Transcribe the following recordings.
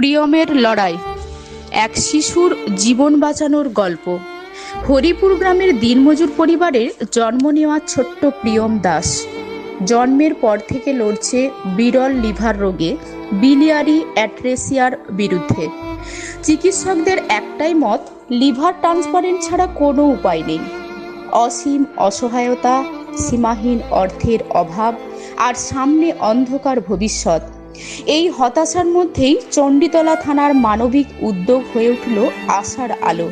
প্রিয়মের লড়াই। এক শিশুর জীবন বাঁচানোর গল্প। হরিপুর গ্রামের দিনমজুর পরিবারের জন্ম নেওয়া ছোট্ট প্রিয়ম দাস। জন্মের পর থেকে লড়ছে বিরল লিভার রোগে বিলিয়ারি অ্যাট্রেসিয়ার বিরুদ্ধে। চিকিৎসকদের একটাই মত, লিভার ট্রান্সপারেন্ট ছাড়া কোনো উপায় নেই। অসীম অসহায়তা, সীমাহীন অর্থের অভাব আর সামনে অন্ধকার ভবিষ্যৎ। এই হতাশার মধ্যেই চণ্ডীতলা থানার মানবিক উদ্যোগ হয়ে উঠল আশার আলো।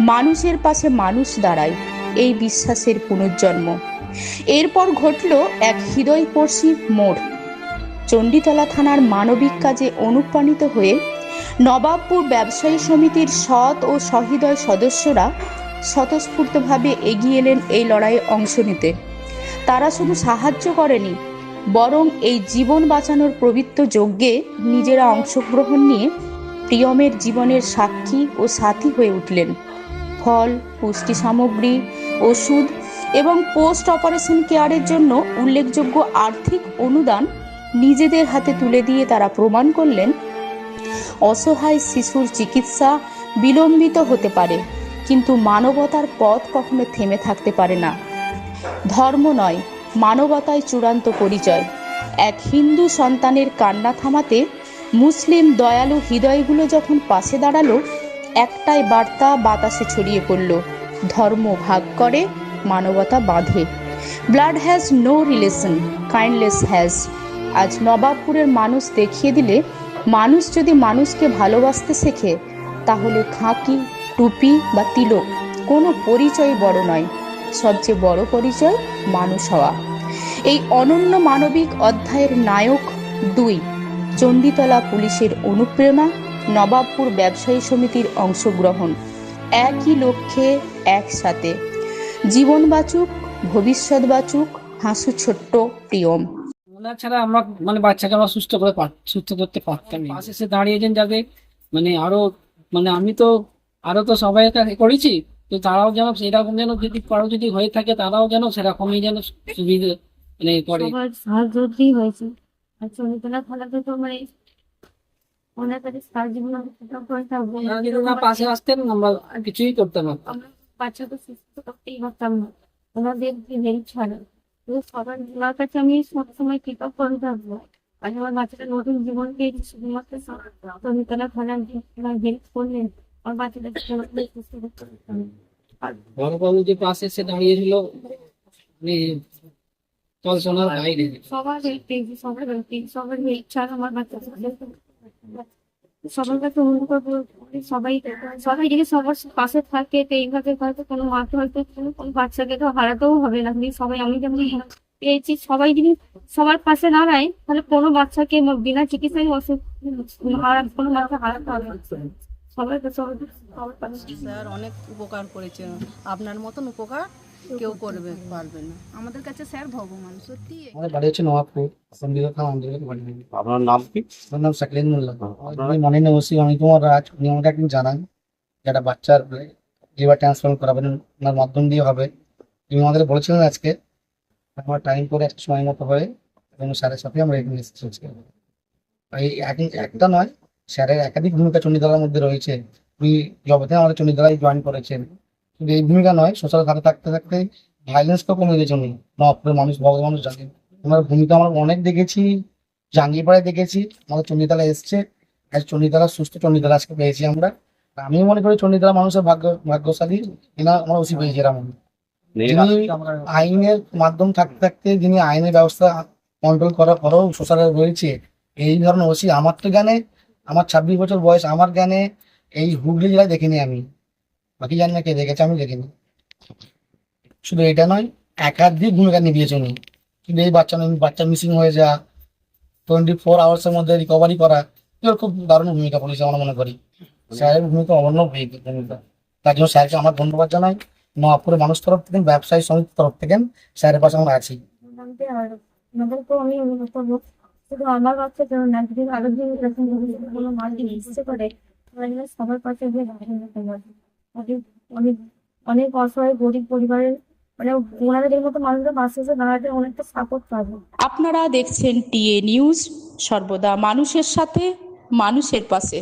মানুষের পাশে মানুষ দাঁড়ায়, এই বিশ্বাসের পুনর্জন্ম। এরপর ঘটল এক হৃদয়স্পর্শী মোড়। চণ্ডীতলা থানার মানবিক কাজে অনুপ্রাণিত হয়ে নবাবপুর ব্যবসায়ী সমিতির সৎ ও সহৃদয় সদস্যরা স্বতঃস্ফূর্তভাবে এগিয়ে এলেন এই লড়াইয়ে অংশ নিতে। তারা শুধু সাহায্য করেনি বরং এই জীবন বাঁচানোর পবিত্র যজ্ঞে নিজেরা অংশগ্রহণ নিয়ে প্রিয়মের জীবনের সাক্ষী ও সাথী হয়ে উঠলেন। ফল, পুষ্টি সামগ্রী, ওষুধ এবং পোস্ট অপারেশন কেয়ারের জন্য উল্লেখযোগ্য আর্থিক অনুদান নিজেদের হাতে তুলে দিয়ে তারা প্রমাণ করলেন, অসহায় শিশুর চিকিৎসা বিলম্বিত হতে পারে, কিন্তু মানবতার পথ কখনো থেমে থাকতে পারে না। ধর্ম নয় মানবতায় চূড়ান্ত পরিচয়। এক হিন্দু সন্তানের কান্না থামাতে মুসলিম দয়ালু হৃদয়গুলো যখন পাশে দাঁড়াল, একটাই বার্তা বাতাসে ছড়িয়ে পড়ল, ধর্ম ভাগ করে, মানবতা বাঁধে। Blood has no relation kindness has আজ নবাবপুরের মানুষ দেখিয়ে দিলে, মানুষ যদি মানুষকে ভালোবাসতে শেখে, তাহলে খাঁকি, টুপি বা তিলক কোনো পরিচয় বড় নয়। সবচেয়ে বড় পরিচয় মানুষ হওয়া। এই অনন্য মানবিক অধ্যায়ের নায়ক দুই, চণ্ডীতলা পুলিশের অনুপ্রেরণা, নবাবপুর ব্যবসায়ী সমিতির অংশগ্রহণ। একই লক্ষ্যে একসাথে। জীবন বাঁচুক, ভবিষ্যৎ বাঁচুক, হাসু ছোট্ট প্রিয়ম। ওনার ছাড়া আমরা মানে বাচ্চাকে আমরা সুস্থ করে সুস্থ করতে পারতাম না। পাশে এসে দাঁড়িয়েছেন যাতে মানে আরও মানে আমি তো আরও তো সবাই করেছি। তো তারাও যেন সেরকম যেন যদি কারও যদি হয়ে থাকে তারাও যেন সেরকমই যেন সুবিধে মানে করে। সাহায্য হয়েছে। আর খেলাতে তো মানে ওনার কাছে সাহায্য করে পাশে আসতেন আমরা কিছুই করতাম না। বাচ্চাকে সুস্থ করতেই পারতাম না। ওনাদের হেল্প ছাড়া। তো সবার ওনার কাছে আমি সবসময় কৃতজ্ঞ করে থাকব। আর আমার বাচ্চাটা নতুন জীবন পেয়েছে শুধুমাত্র চলিতলা খেলা হেল্প করলেন। বড়বাবু যে পাশে এসে দাঁড়িয়েছিল মানে চল বাইরে সবার আমার বাচ্চা সবার সবাই সবাই যদি সবার পাশে থাকে তো এইভাবে হয়তো কোনো মাকে হয়তো কোনো বাচ্চাকে তো হারাতেও হবে না সবাই আমি যেমন পেয়েছি সবাই যদি সবার পাশে দাঁড়ায় তাহলে কোনো বাচ্চাকে বিনা চিকিৎসায় কোনো বাচ্চা হারাতে হবে স্যার অনেক উপকার করেছেন আপনার মতন উপকার কেউ করবে পারবে না। আমাদের কাছে স্যার ভগবান সত্যি। আমাদের বাড়ি হচ্ছে নবাবপুর বাড়ি আপনার নাম কি? আমার নাম সাকলিন মোল্লা। আমি মনে আমি তোমার রাজ উনি আমাকে একদিন জানান যে একটা বাচ্চার লিভার ট্রান্সপ্লান্ট করাবেন ওনার মাধ্যম দিয়ে হবে। তুমি আমাদের বলেছিলেন আজকে আমার টাইম করে একটা সময় মতো হয়ে এবং স্যারের সাথে আমরা এখানে এসেছি আজকে। এই একটা নয় স্যারের একাধিক ভূমিকা চণ্ডীতলার মধ্যে রয়েছে। উনি জগতে আমাদের চণ্ডীতলায় জয়েন করেছেন। শুধু এই ভূমিকা নয় সোশ্যাল ধারে থাকতে থাকতে ভাইলেন্সকেও কমে গেছে উনি। নবাবপুরের মানুষ ভগত মানুষ জানেন। ওনার ভূমিকা আমরা অনেক দেখেছি জাঙ্গিপাড়ায় দেখেছি আমাদের চণ্ডীতলা এসছে। আজ চণ্ডীতলা সুস্থ চণ্ডীতলা আজকে পেয়েছি আমরা। আমি মনে করি চণ্ডীতলা মানুষের ভাগ্য ভাগ্যশালী এনা আমরা ওসি পেয়েছি এরকম যিনি আইনের মাধ্যম থাকতে থাকতে যিনি আইনের ব্যবস্থা কন্ট্রোল করার পরেও সোশ্যাল রয়েছে এই ধরনের ওসি আমার তো জ্ঞানে আমার ছাব্বিশ বছর বয়স, আমার জ্ঞানে এই হুগলি জেলায় দেখিনি আমি। বাকি জানি না কে দেখেছে আমি দেখিনি। শুধু এটা নয়, একাধিক ভূমিকা নিভিয়েছে উনি। কিন্তু এই বাচ্চা বাচ্চা মিসিং হয়ে যাওয়া টোয়েন্টি ফোর আওয়ার্সের মধ্যে রিকভারি করা, এগুলো খুব দারুণ ভূমিকা করেছে আমরা মনে করি। স্যারের ভূমিকা অনন্য ভূমিকা তার জন্য স্যারকে আমার ধন্যবাদ জানাই। নবাবপুরের মানুষ তরফ থেকে, ব্যবসায়ী সমিতির তরফ থেকে স্যারের পাশে আমরা আছি। শুধু আমার বাচ্চার জন্য না যদি আরও যে এরকম কোনো মা যদি ইচ্ছে করে সবার পাশে গিয়ে অনেক অনেক অসহায় গরিব পরিবারের মানে ওনাদের মতো মানুষরা অনেকটা সাপোর্ট আপনারা দেখছেন টিএ নিউজ, সর্বদা মানুষের সাথে, মানুষের পাশে।